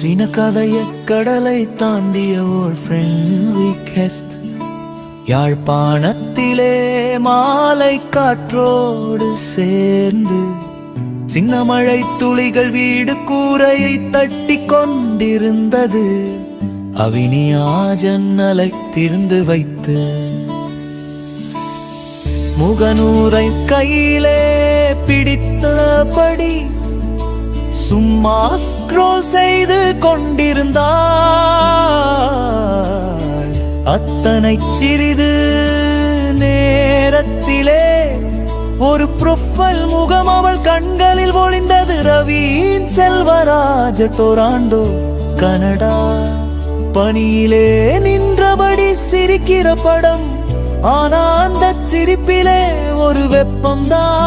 சின கதைய கடலை தாண்டிய ஓர் ஃப்ரெண்ட் யாழ்ப்பாணத்திலே மாலை காற்றோடு சேர்ந்து சின்ன மழை துளிகள் வீடு கூரையை தட்டி கொண்டிருந்தது. அவினியா ஜன்னலை திறந்து வைத்து முகநூரை கையிலே பிடித்தபடி சும்மா ஸ்க்ரோல் செய்து கொண்டிருந்தாள் அத்தனை சிறிது நேரத்திலே ஒரு ப்ரொஃபைல் முகம் அவள் கண்களில் ஒளிந்தது. Raveen Selvaraja Toronto Canada. பணியிலே நின்றபடி சிரிக்கிற படம் ஆனா அந்த சிரிப்பிலே ஒரு வெப்பம்தான்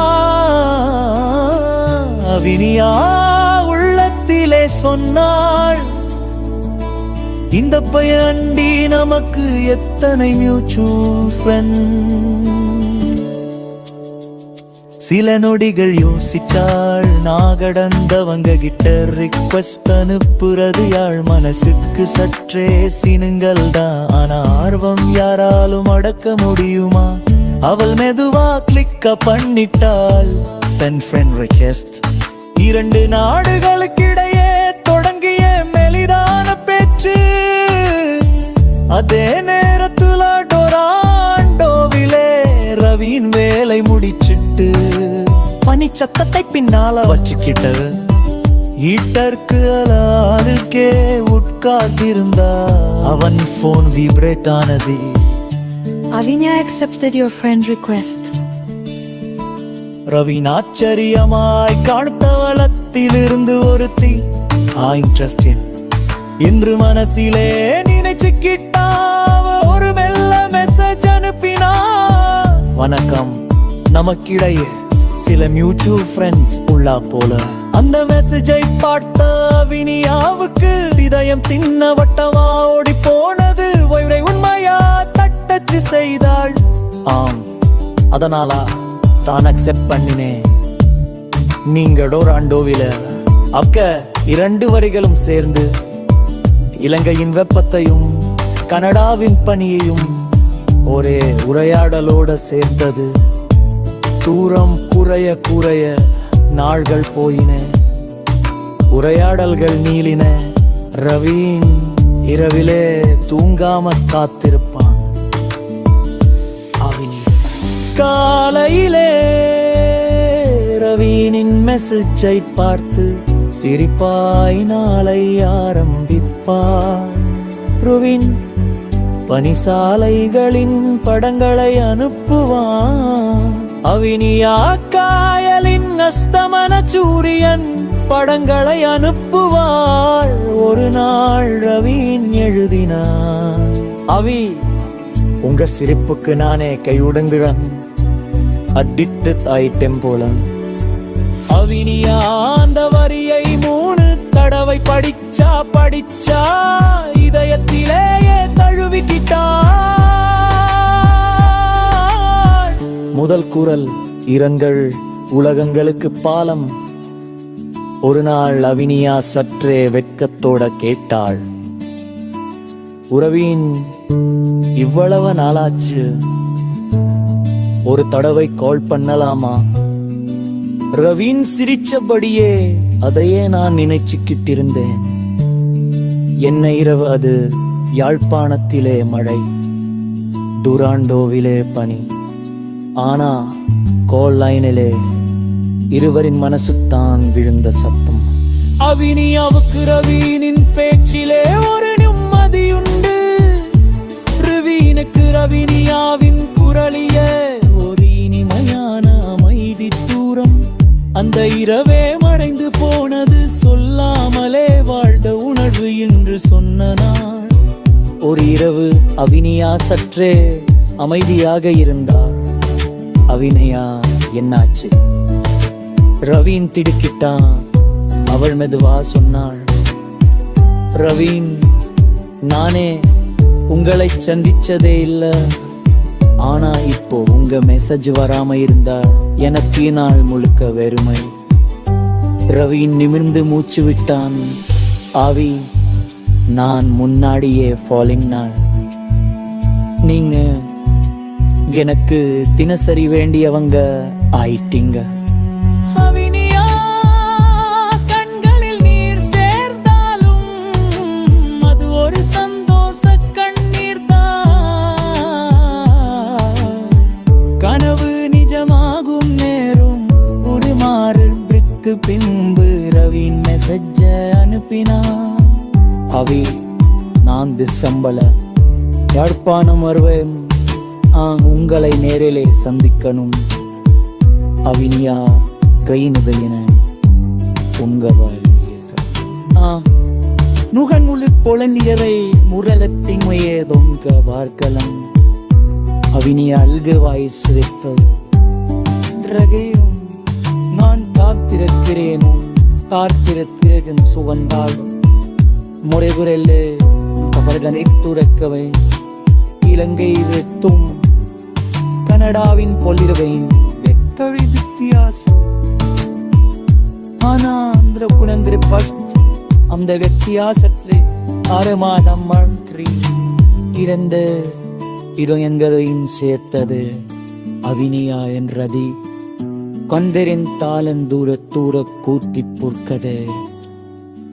அவினியா சொன்னாள். இந்த பயண்டி நமக்கு எத்தனை மியூச்சுவல் ஃப்ரெண்ட் சில நொடிகள் யோசிச்சாள். நாகடந்தவங்க கிட்ட ரிக்வெஸ்ட் அனுப்புறது யாழ் மனசுக்கு சற்றே சினுங்கள் தான். ஆனா ஆர்வம் யாராலும் அடக்க முடியுமா? அவள் மெதுவா கிளிக்க பண்ணிட்டாள். சென்ட் ஃப்ரெண்ட் ரிக்வெஸ்ட் இரண்டு நாடுகளுக்கிடையே அதே நேரத்துல டொராண்டோவிலே ரவியின் வேலை முடிச்சிட்டு பனி சத்தத்தை பின்னால வச்சுக்கிட்ட ஹீட்டருக்கு அலாருக்கே உட்கார்ந்திருந்தா. அவன் போன் விப்ரேட் ஆனது. Avinia accepted your friend request. ரவின் ஆச்சரியமாய் காணத்தவளத்திலிருந்து ஒருத்தி. ஆ இன்ட்ரெஸ்டிங் இன்று மனசிலே நினைச்சுக்கிட்டாவ வணக்கம். நமக்கிடையே சில மியூச்சுவல் ஃப்ரெண்ட்ஸ் உள்ளா போல. அந்த மெசேஜை பார்த்த வினியாவுக்கு இதயம் சின்ன வட்டமா ஓடி போனது. ஒய்ரை உண்மையா தட்டச்சு செய்தாள். ஆம் அதனாலா தான் அக்செப்ட் பண்ணினேன். நீங்க டோராண்டோவில அக்க இரண்டு வரிகளும் சேர்ந்து இலங்கையின் வெப்பத்தையும் கனடாவின் பனியையும் ஒரே உரையாடலோட சேர்ந்தது. தூரம் குறைய குறைய நாள்கள் போயின. உரையாடல்கள் நீளின. ரவீன் இரவிலே தூங்காம காத்திருப்பான். அவினி காலையிலே ரவீனின் மெசேஜை பார்த்து சிரிப்பாய் நாளை ஆரம்பிப்பார் ருவின் பனிசாலைகளின் படங்களை அனுப்புவான். அவினியா காயலின் அஸ்தமன சூரியன் படங்களை அனுப்புவாள். ஒரு நாள் ரவீன் எழுதினான். அவி உங்க சிரிப்புக்கு நானே கையுடங்குறேன் அடிட்டு தாயிட்டேன் போல. அவினியா அந்த வரியை மூணு தடவை படிச்சா படிச்சா முதல் குரல் இரங்கள் உலகங்களுக்கு பாலம். ஒரு நாள் அவினியா சற்றே வெட்கத்தோட கேட்டாள். உறவின் இவ்வளவு நாளாச்சு. ஒரு தடவை கால் பண்ணலாமா? ரவீன் சிரிச்சபடியே அதையே நான் நினைச்சுக்கிட்டிருந்தேன். என்ன இரவு அது? யாழ்ப்பாணத்திலே மழை. டுராண்டோவிலே பனி. ஆனா கோல் லைனிலே இருவரின் மனசுத்தான் விழுந்த சத்தம். அவினியாவுக்கு ரவீனின் பேச்சிலே ஒரு நிம்மதியுண்டு. ரவீனுக்கு ரவினியாவின் குரலிய ஒரு இனிமையான அமைதி தூரம். அந்த இரவே மறைந்து போனது சொல்லாமலே வாழ்ந்த உணர்வு என்று சொன்ன நாள். ஒரு இரவு அவினியா சற்றே அமைதியாக இருந்தார் அவினையா என்னாச்சு? ரவீன் திடுக்கிட்டான் அவள் மெதுவா சொன்னாள். ரவீன் நானே உங்களை சந்திச்சதே இல்லை ஆனா இப்போ உங்க மெசேஜ் வராம இருந்தா எனக்கு நாள் முழுக்க வெறுமை. ரவீன் நிமிர்ந்து மூச்சு விட்டான். ஆவி நான் முன்னாடியே ஃபாலிங் நாள். நீங்க எனக்கு தினசரி வேண்டியவங்க ஆயிட்டீங்க. பின்பு ரவின் மெசேஜ அனுப்பினா அவி நான் திசம்பல. யாழ்ப்பாணம் வருவேன். உங்களை நேரிலே சந்திக்கணும். அவினியா கை நுதலின உங்க ஆ நுகன்முளிர் பொலந்தியரை முரலத்தின்மையே தொங்க பார்க்கலாம். அவினிய அல்கு வாய் சிரித்தது. ரகையும் நான் காத்திருக்கிறேனும் காத்திருக்கிறேன் சுகந்தாள். முறைகுரல்ல அவர்கள் துறக்கவை இலங்கை வெத்தும் கனடாவின் பொல்லிரவை வெத்தழி வித்தியாசம். ஆனா அந்த குணந்திர ஃபஸ்ட் அந்த வித்தியாசத்தை அரைமாதம் மாற்றி இறந்த இருயங்களையும் சேர்த்தது அவினியா என்றதி. கொந்தரின் தாளந்தூர தூர கூத்தி புற்கது.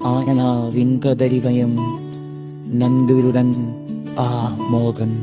ஆயனா விண்கதறிவயம் நந்துருடன் ஆ மோகன்.